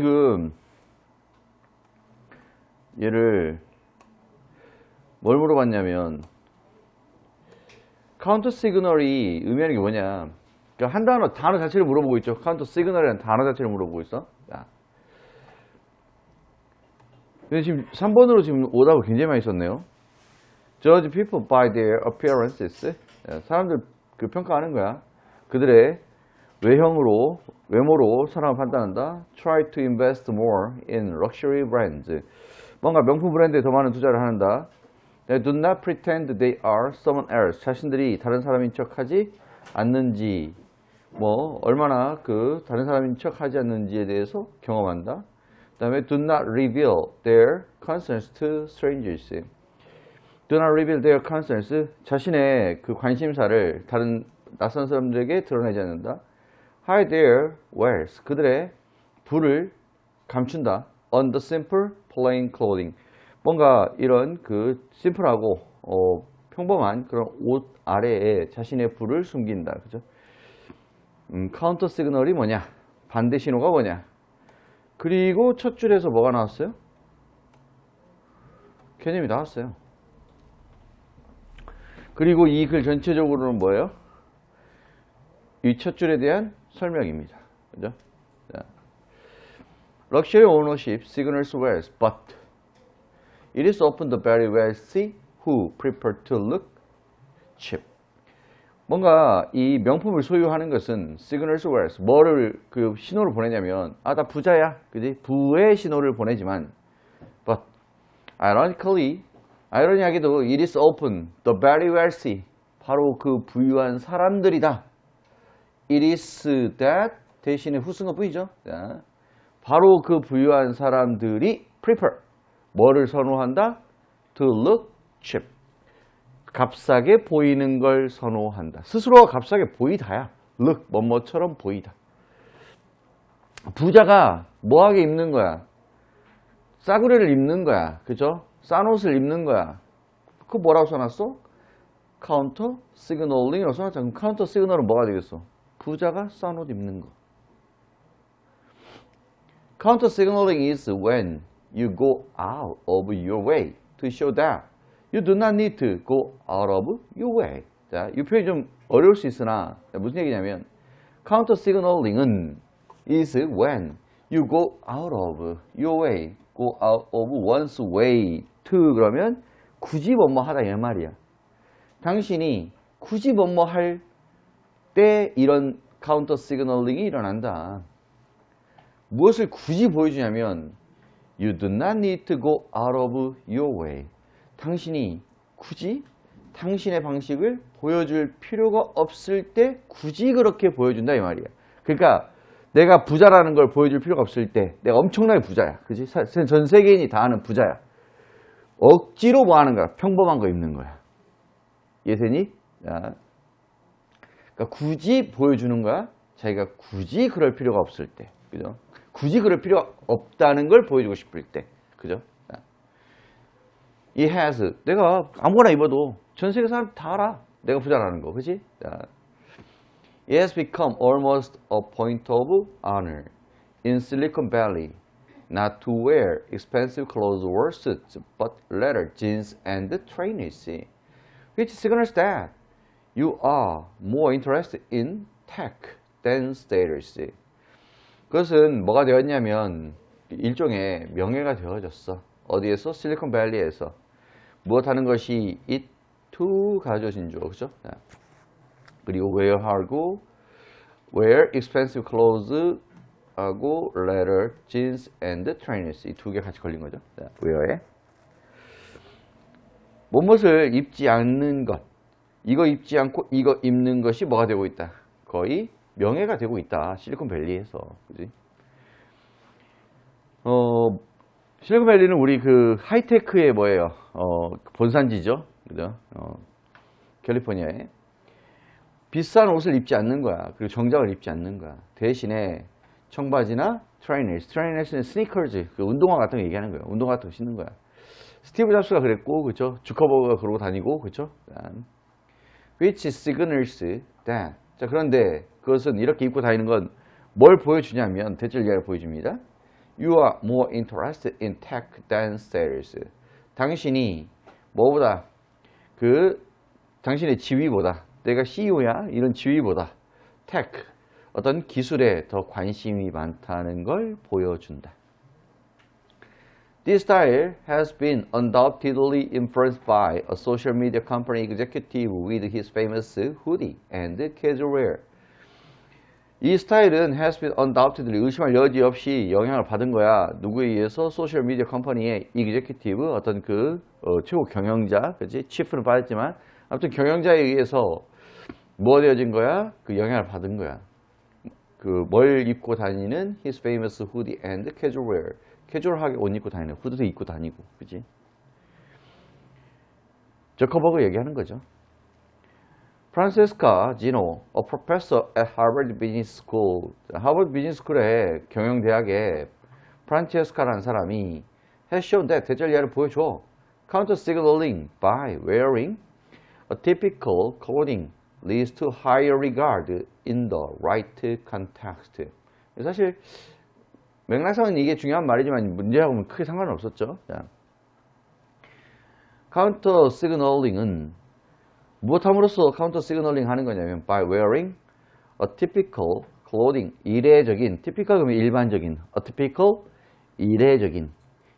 지금 얘를 뭘 물어봤냐면 카운터 시그널이 의미하는 게 뭐냐? 그러니까 한 단어 단어 자체를 물어보고 있죠. 카운터 시그널이라는 단어 자체를 물어보고 있어. 자. 근데 지금 3번으로 지금 오답을 굉장히 많이 썼네요. Judge people by their appearances. 자, 사람들 그 평가하는 거야. 그들의 외형으로 외모로 사람을 판단한다. Try to invest more in luxury brands. 뭔가 명품 브랜드에 더 많은 투자를 한다. They do not pretend they are someone else. 자신들이 다른 사람인 척하지 않는지, 뭐 얼마나 그 다른 사람인 척하지 않는지에 대해서 경험한다. 그다음에 do not reveal their concerns to strangers. Do not reveal their concerns. 자신의 그 관심사를 다른 낯선 사람들에게 드러내지 않는다. Hide their wares. 그들의 부를 감춘다. on the simple plain clothing. 뭔가 이런 그 심플하고 어, 평범한 그런 옷 아래에 자신의 부를 숨긴다. 그죠? 음, 카운터 시그널이 뭐냐? 반대 신호가 뭐냐? 그리고 첫 줄에서 뭐가 나왔어요? 개념이 나왔어요. 그리고 이 글 전체적으로는 뭐예요? 이 첫 줄에 대한 설명입니다. 그죠? 자. Luxury ownership signals wealth, but it is often the very wealthy who prefer to look cheap. 뭔가 이 명품을 소유하는 것은 signals wealth, 뭐를 그 신호를 보내냐면 아 나 부자야, 그지? 부의 신호를 보내지만 but ironically, 아이러니하게도 it is often the very wealthy, 바로 그 부유한 사람들이다. It is that 대신에 후승어 보이죠? 자, 바로 그 부유한 사람들이 prefer 뭐를 선호한다? To look cheap. 값싸게 보이는 걸 선호한다. 스스로가 값싸게 보이다야. look 뭐뭐처럼 보이다. 부자가 뭐하게 입는 거야? 싸구려를 입는 거야. 그죠? 싼 옷을 입는 거야. 그 뭐라고 써놨어? 카운터 시그널링이라고 써놨잖아. 그럼 카운터 시그널은 뭐가 되겠어? 부자가 싼 옷 입는 거. Counter signaling is when you go out of your way to show that you do not need to go out of your way. 자, 이 표현이 좀 어려울 수 있으나 무슨 얘기냐면 counter signaling은 is when you go out of your way, go out of one's way to 그러면 굳이 뭐뭐 하다 이 말이야. 당신이 굳이 뭐뭐 할 때 이런 카운터 시그널링이 일어난다. 무엇을 굳이 보여주냐면 You do not need to go out of your way. 당신이 굳이 당신의 방식을 보여줄 필요가 없을 때 굳이 그렇게 보여준다 이 말이야. 그러니까 내가 부자라는 걸 보여줄 필요가 없을 때 내가 엄청나게 부자야. 그지? 전 세계인이 다 아는 부자야. 억지로 뭐 하는 거야? 평범한 거 입는 거야. 예세니? 자, 그러니까 굳이 보여주는 거야. 자기가 굳이 그럴 필요가 없을 때, 그죠? 굳이 그럴 필요가 없다는 걸 보여주고 싶을 때, 그죠? 이 has 내가 아무거나 입어도 전 세계 사람 다 알아. 내가 부자라는 거, 그지? It has become almost a point of honor in Silicon Valley not to wear expensive clothes or suits, but leather jeans and trainers, which signals that you are more interested in tech than status. 그것은 뭐가 되었냐면 일종의 명예가 되어졌어. 어디에서? 실리콘밸리에서. 무엇 하는 것이 it to 가져진죠. 그죠? 그리고 wear하고 wear expensive clothes 하고 leather, jeans and trainers 이 두 개 같이 걸린 거죠. wear에 무엇을 입지 않는 것 이거 입지 않고 이거 입는 것이 뭐가 되고 있다. 거의 명예가 되고 있다. 실리콘밸리에서. 그지? 어, 실리콘밸리는 우리 그 하이테크의 뭐예요? 어, 본산지죠. 그죠? 어, 캘리포니아에. 비싼 옷을 입지 않는 거야. 그리고 정장을 입지 않는 거야. 대신에 청바지나 트레이너스, 트레이너스는 스니커즈, 그 운동화 같은 거 얘기하는 거야. 운동화 같은 거 신는 거야. 스티브 잡스가 그랬고, 그죠? 주커버가 그러고 다니고, 그죠? Which signals that. 자, 그런데 그것은 이렇게 입고 다니는 건 뭘 보여주냐면, 대절 얘기를 보여줍니다. You are more interested in tech than sales. 당신이 뭐보다 그 당신의 지위보다 내가 CEO야 이런 지위보다 tech 어떤 기술에 더 관심이 많다는 걸 보여준다. This style has been undoubtedly influenced by a social media company executive with his famous hoodie and casual wear. 이 스타일은 has been undoubtedly 의심할 여지 없이 영향을 받은 거야. 누구에 의해서 소셜 미디어 컴퍼니의 executive 어떤 그 어, 최고 경영자, 그지? 치프는 받았지만 아무튼 경영자에 의해서 뭐 되어진 거야? 그 영향을 받은 거야. 그 뭘 입고 다니는 his famous hoodie and casual wear. 캐주얼하게 옷 입고 다니는 후드도 입고 다니고, 그지? 저커버그 얘기하는 거죠. 프란세스카 지노, a professor at Harvard Business School. 하버드 비즈니스 스쿨의 경영대학에 프란체스카라는 사람이 has shown that 예를 보여줘. Counter signaling by wearing a typical clothing leads to higher regard in the right context. 사실 맥락상은 이게 중요한 말이지만 문제하고는 크게 상관은 없었죠. 자. 카운터 시그널링은 무엇함으로써 카운터 시그널링 하는 거냐면 by wearing a typical clothing 이례적인 typical 그러면 일반적인 a typical 이례적인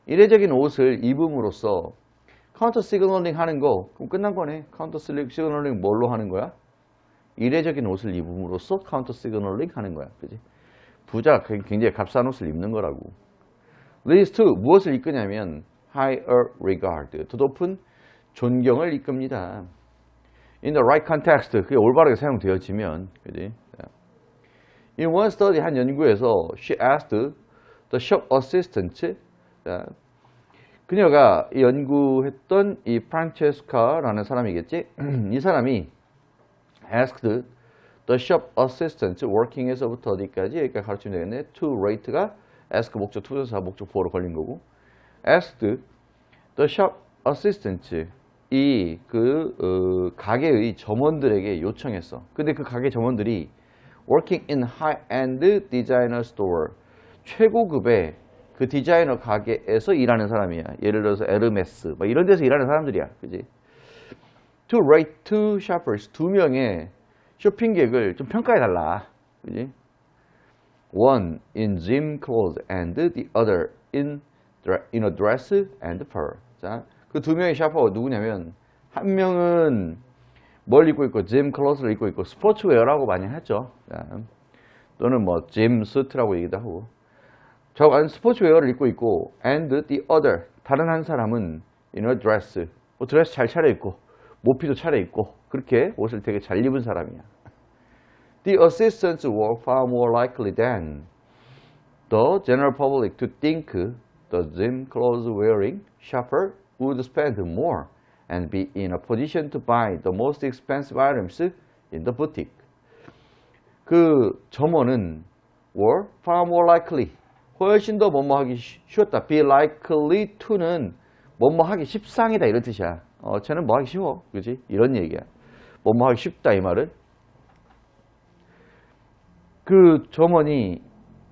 이례적인 옷을 입음으로써 카운터 시그널링 하는 거 그럼 끝난 거네. 카운터 시그널링 뭘로 하는 거야? 이례적인 옷을 입음으로써 카운터 시그널링 하는 거야. 그지? 부자 굉장히 값싼 옷을 입는 거라고. leads to 무엇을 이끄냐면 higher regard 더 높은 존경을 이끕니다. In the right context 그게 올바르게 사용되어지면 그지? In one study 한 연구에서 she asked the shop assistant 자, 그녀가 연구했던 이 프란체스카라는 사람이겠지? 이 사람이 asked the shop assistant working에서부터 어디까지 여기까지 가르치면 되겠네. to rate가 ask 목적 투정사 목적 보호로 걸린 거고 asked the shop assistant 이그 어, 가게의 점원들에게 요청했어. 근데 그 가게 점원들이 working in high-end designer store 최고급의 그 디자이너 가게에서 일하는 사람이야. 예를 들어서 에르메스 뭐 이런 데서 일하는 사람들이야. 그지? To rate two shoppers 두 명의 쇼핑객을 좀 평가해 달라. 그지? One in gym clothes and the other in in a dress and fur. 자, 그 두 명의 샤퍼가 누구냐면 한 명은 뭘 입고 있고 gym clothes를 입고 있고 스포츠웨어라고 많이 하죠. 자, 또는 뭐 gym suit라고 얘기도 하고. 저 스포츠웨어를 입고 있고 and the other 다른 한 사람은 in a dress. 뭐 드레스 잘 차려 입고 모피도 차려입고 그렇게 옷을 되게 잘 입은 사람이야. The assistants were far more likely than the general public to think the gym clothes wearing shopper would spend more and be in a position to buy the most expensive items in the boutique. 그 점원은 were far more likely 훨씬 더 뭐뭐하기 쉬웠다. be likely to는 뭐뭐하기 십상이다 이런 뜻이야. 어, 쟤는 뭐 하기 쉬워, 그지? 이런 얘기야. 뭐 뭐 하기 쉽다 이 말은. 그 점원이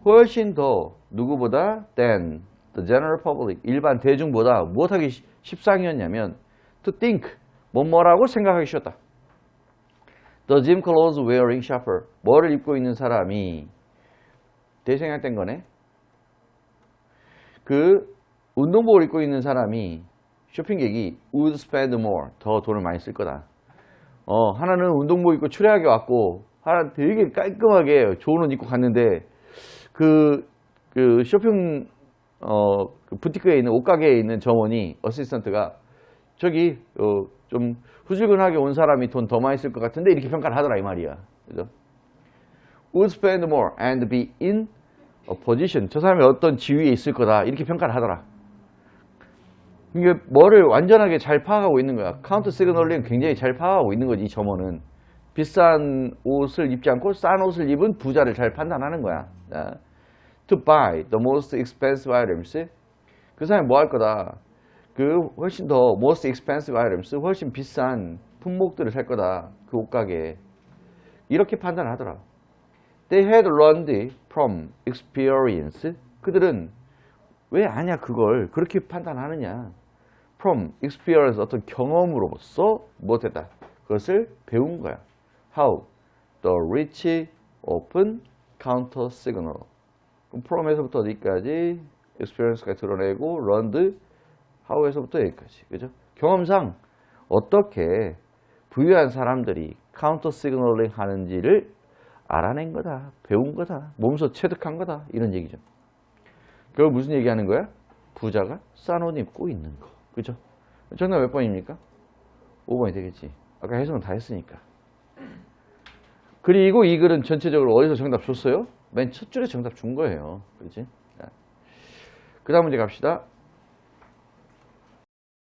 훨씬 더 누구보다 than the general public 일반 대중보다 무엇하기 십상이었냐면 to think 뭐 뭐라고 생각하기 쉬웠다. The gym clothes wearing shopper 뭐를 입고 있는 사람이 대생각된 거네. 그 운동복을 입고 있는 사람이 쇼핑객이 would spend more 더 돈을 많이 쓸 거다. 어 하나는 운동복 입고 추레하게 왔고 하나 되게 깔끔하게 좋은 옷 입고 갔는데 그, 그 쇼핑 어, 그 부티크에 있는 옷가게에 있는 점원이 어시스턴트가 저기 어, 좀 후줄근하게 온 사람이 돈 더 많이 쓸 것 같은데 이렇게 평가를 하더라 이 말이야. 그죠? would spend more and be in a position 저 사람이 어떤 지위에 있을 거다 이렇게 평가를 하더라. 이게 뭐를 완전하게 잘 파악하고 있는 거야. 카운트 시그널링 굉장히 잘 파악하고 있는 거지 이 점원은. 비싼 옷을 입지 않고 싼 옷을 입은 부자를 잘 판단하는 거야. 자, To buy the most expensive items. 그 사람이 뭐 할 거다. 그 훨씬 더 most expensive items, 훨씬 비싼 품목들을 살 거다. 그 옷가게에. 이렇게 판단을 하더라. They had learned from experience. 그들은 왜 아냐 그걸 그렇게 판단하느냐? From experience 어떤 경험으로서 못했다. 그것을 배운 거야. How the rich open counter signal. 그럼 from에서부터 어디까지 experience까지 드러내고 learned how에서부터 여기까지. 그죠? 경험상 어떻게 부유한 사람들이 카운터 시그널링 하는지를 알아낸 거다. 배운 거다. 몸소 체득한 거다. 이런 얘기죠. 결국 무슨 얘기하는 거야? 부자가 싼 옷 입고 있는 거. 그죠? 정답 몇 번입니까? 5번이 되겠지. 아까 해석은 다 했으니까. 그리고 이 글은 전체적으로 어디서 정답 줬어요? 맨 첫 줄에 정답 준 거예요. 그렇지? 그 다음 문제 갑시다.